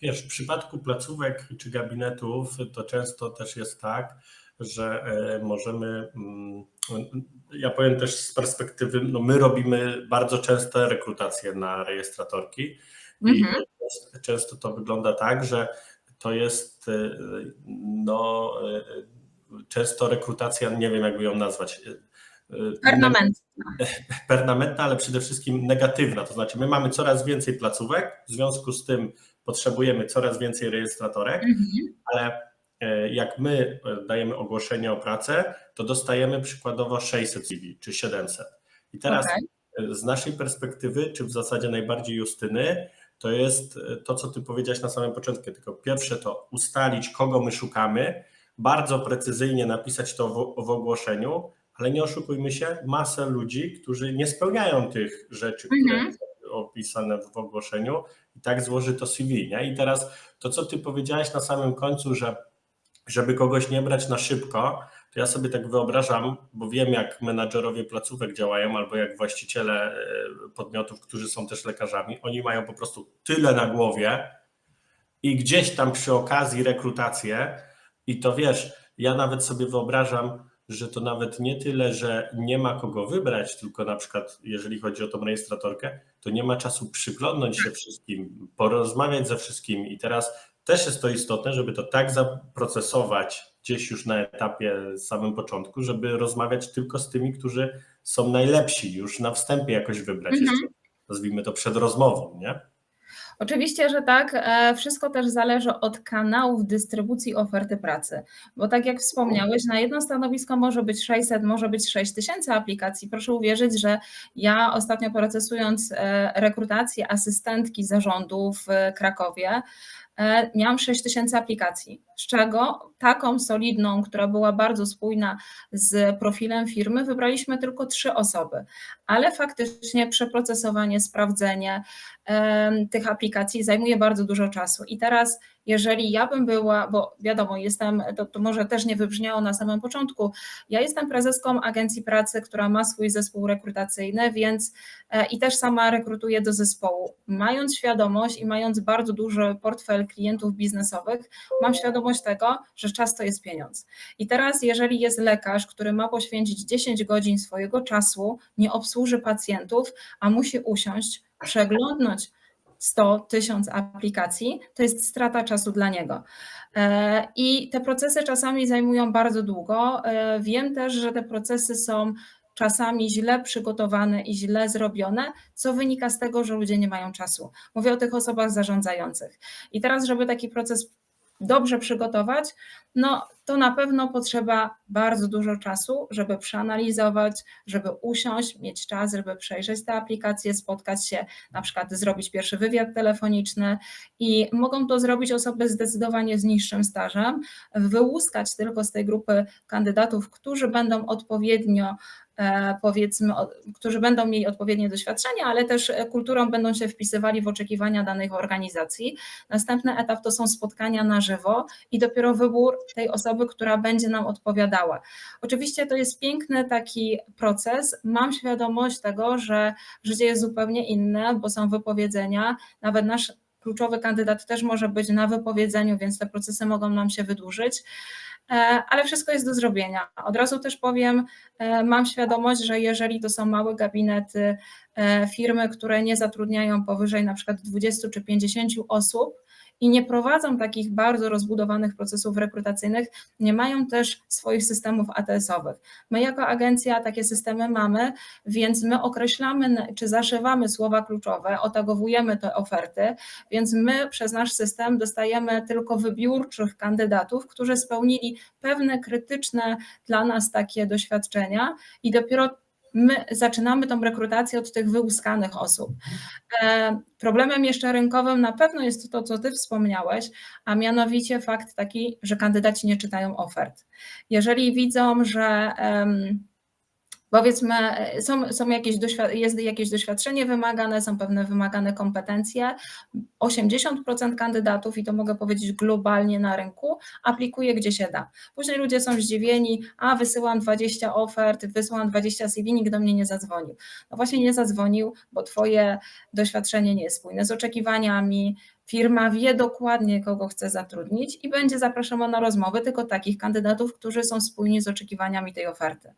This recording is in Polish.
Wiesz, w przypadku placówek czy gabinetów to często też jest tak, że e, możemy, mm, ja powiem też z perspektywy, no my robimy bardzo często rekrutacje na rejestratorki i Mhm. często to wygląda tak, że to jest e, no e, często rekrutacja, nie wiem jakby ją nazwać, Permanentna. permanentna, ale przede wszystkim negatywna. To znaczy, my mamy coraz więcej placówek, w związku z tym potrzebujemy coraz więcej rejestratorek, Mhm. ale e, jak my e, dajemy ogłoszenie o pracę, to dostajemy przykładowo 600 CV czy 700. I teraz e, z naszej perspektywy, czy w zasadzie najbardziej Justyny, to jest e, to, co ty powiedziałaś na samym początku. Tylko pierwsze to ustalić, kogo my szukamy, bardzo precyzyjnie napisać to w, w ogłoszeniu, ale nie oszukujmy się, masę ludzi, którzy nie spełniają tych rzeczy, które Mhm. są opisane w ogłoszeniu i tak złoży to CV. Nie? I teraz to, co ty powiedziałaś na samym końcu, że żeby kogoś nie brać na szybko, to ja sobie tak wyobrażam, bo wiem, jak menadżerowie placówek działają, albo jak właściciele e, podmiotów, którzy są też lekarzami, oni mają po prostu tyle na głowie i gdzieś tam przy okazji rekrutację, i to wiesz, ja nawet sobie wyobrażam, że to nawet nie tyle, że nie ma kogo wybrać, tylko na przykład, jeżeli chodzi o tą rejestratorkę, to nie ma czasu przyglądnąć się wszystkim, porozmawiać ze wszystkimi. I teraz też jest to istotne, żeby to tak zaprocesować gdzieś już na etapie samym początku, żeby rozmawiać tylko z tymi, którzy są najlepsi, już na wstępie jakoś wybrać, Mhm. jeszcze, nazwijmy to przed rozmową, nie? Oczywiście, że tak. E, Wszystko też zależy od kanałów dystrybucji oferty pracy, bo tak jak wspomniałeś, na jedno stanowisko może być 600, może być 6000 aplikacji. Proszę uwierzyć, że ja ostatnio procesując e, rekrutację asystentki zarządu w Krakowie, e, miałam 6000 aplikacji, z czego taką solidną, która była bardzo spójna z profilem firmy, wybraliśmy tylko trzy osoby, ale faktycznie przeprocesowanie, sprawdzenie, tych aplikacji zajmuje bardzo dużo czasu. I teraz, jeżeli ja bym była, bo wiadomo, jestem, to, to może też nie wybrzmiało na samym początku, ja jestem prezeską agencji pracy, która ma swój zespół rekrutacyjny, więc e, i też sama rekrutuję do zespołu. Mając świadomość i mając bardzo duży portfel klientów biznesowych, mam świadomość tego, że czas to jest pieniądz. I teraz, jeżeli jest lekarz, który ma poświęcić 10 godzin swojego czasu, nie obsłuży pacjentów, a musi usiąść, przeglądnąć 100 tysiąc aplikacji, to jest strata czasu dla niego. E, I te procesy czasami zajmują bardzo długo. E, Wiem też, że te procesy są czasami źle przygotowane i źle zrobione, co wynika z tego, że ludzie nie mają czasu. Mówię o tych osobach zarządzających. I teraz, żeby taki proces dobrze przygotować, no to na pewno potrzeba bardzo dużo czasu, żeby przeanalizować, żeby usiąść, mieć czas, żeby przejrzeć te aplikacje, spotkać się, na przykład zrobić pierwszy wywiad telefoniczny i mogą to zrobić osoby zdecydowanie z niższym stażem, wyłuskać tylko z tej grupy kandydatów, którzy będą odpowiednio e, powiedzmy, którzy będą mieli odpowiednie doświadczenie, ale też kulturą będą się wpisywali w oczekiwania danych organizacji. Następny etap to są spotkania na żywo i dopiero wybór tej osoby, która będzie nam odpowiadała. Oczywiście to jest piękny taki proces. Mam świadomość tego, że życie jest zupełnie inne, bo są wypowiedzenia, nawet nasz kluczowy kandydat też może być na wypowiedzeniu, więc te procesy mogą nam się wydłużyć. E, Ale wszystko jest do zrobienia. Od razu też powiem, e, mam świadomość, że jeżeli to są małe gabinety, e, firmy, które nie zatrudniają powyżej na przykład 20 czy 50 osób i nie prowadzą takich bardzo rozbudowanych procesów rekrutacyjnych, nie mają też swoich systemów ATS-owych. My jako agencja takie systemy mamy, więc my określamy czy zaszywamy słowa kluczowe, otagowujemy te oferty, więc my przez nasz system dostajemy tylko wybiórczych kandydatów, którzy spełnili pewne krytyczne dla nas takie doświadczenia i dopiero my zaczynamy tą rekrutację od tych wyłuskanych osób. E, Problemem jeszcze rynkowym na pewno jest to, co Ty wspomniałeś, a mianowicie fakt taki, że kandydaci nie czytają ofert. Jeżeli widzą, że em, powiedzmy są, są jakieś jest jakieś doświadczenie wymagane, są pewne wymagane kompetencje, 80% kandydatów, i to mogę powiedzieć globalnie na rynku, aplikuje gdzie się da. Później ludzie są zdziwieni, a wysyłam 20 ofert, wysyłam 20 CV, nikt do mnie nie zadzwonił. No właśnie nie zadzwonił, bo Twoje doświadczenie nie jest spójne z oczekiwaniami, Firma wie dokładnie, kogo chce zatrudnić i będzie zapraszała na rozmowy tylko takich kandydatów, którzy są spójni z oczekiwaniami tej oferty.